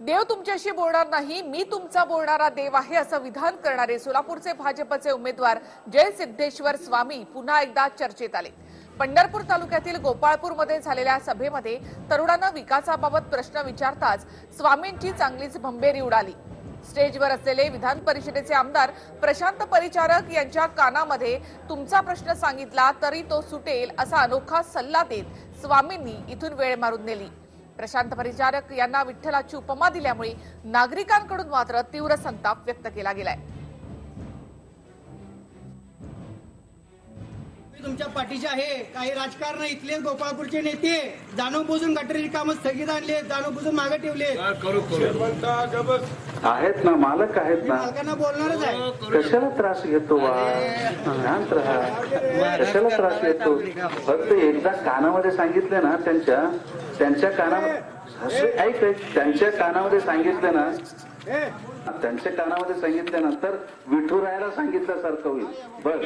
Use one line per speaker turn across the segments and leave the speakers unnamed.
देव तुमच्याशी बोलणार नाही मी तुमचा बोलणारा देव आहे असं विधान करणारे सोलापूरचे भाजपचे उमेदवार जय सिद्धेश्वर स्वामी पुन्हा एकदा चर्चेत आले. पंढरपूर तालुक्यातील गोपाळपूरमध्ये झालेल्या सभेमध्ये तरुणांना विकासाबाबत प्रश्न विचारताच स्वामींची चांगलीच भंबेरी उडाली. स्टेजवर असलेले विधान परिषदेचे आमदार प्रशांत परिचारक यांच्या कानामध्ये तुमचा प्रश्न सांगितला तरी तो सुटेल असा अनोखा सल्ला देत स्वामींनी इथून वेळ मारून नेली. प्रशांत परिचारक यांना विठ्ठलाची उपमा दिल्यामुळे नागरिकांकडून मात्र तीव्र संताप व्यक्त केला गेलाय.
तुमच्या पाठीचे आहे. काही राजकारण इथले गोपाळपूरचे नेते जाणून बुजून गटरी कामं स्थगित आणले जाणून बुजून मागे ठेवले
आहेत. ना मालक आहेत ना.
मालकांना बोलणारच आहे.
कशाला त्रास घेतो वा शांत राहा. कशाला त्रास घेतो? फक्त एकदा कानामध्ये सांगितले ना त्यांच्या त्यांच्या कानामध्ये ऐक ऐक. त्यांच्या कानामध्ये सांगितलं ना त्यांच्या कानामध्ये सांगितलं ना तर विठुरायाला सांगितल्यासारखं होईल. बर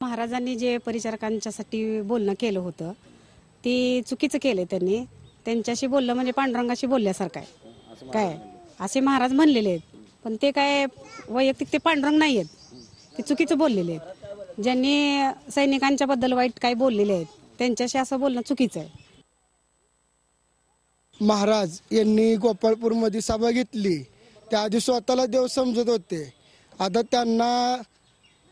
महाराजांनी जे परिचारकांच्यासाठी बोलणं केलं होतं ते चुकीचं केलं त्यांनी. त्यांच्याशी बोललं म्हणजे पांडुरंगाशी बोलल्यासारखं आहे. काय? असे महाराज म्हणलेले आहेत. पण ते काय वैयक्तिक ते पांडुरंग नाही आहेत. ते चुकीचं बोललेले आहेत. ज्यांनी सैनिकांच्या बद्दल वाईट काय बोललेले आहेत त्यांच्याशी असं बोलणं चुकीचं आहे.
महाराज यांनी गोपाळपूरमध्ये सभा घेतली. त्याआधी स्वतःला देव समजत होते. आता त्यांना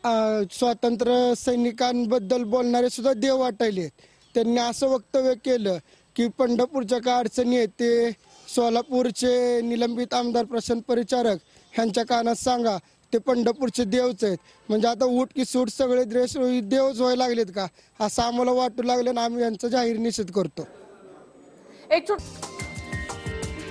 स्वातंत्र्य सैनिकांबद्दल बोलणारे सुद्धा देव वाटायले. त्यांनी असं वक्तव्य केलं की पंढरपूरच्या काय अडचणी आहेत ते सोलापूरचे निलंबित आमदार प्रशांत परिचारक ह्यांच्या कानात सांगा. ते पंढरपूरचे देवच आहेत. म्हणजे आता उठ की सूट सगळे द्रेस देवच व्हायला लागलेत का? असं आम्हाला वाटू लागलं आणि आम्ही यांचा जाहीर निषेध करतो.
एक छोट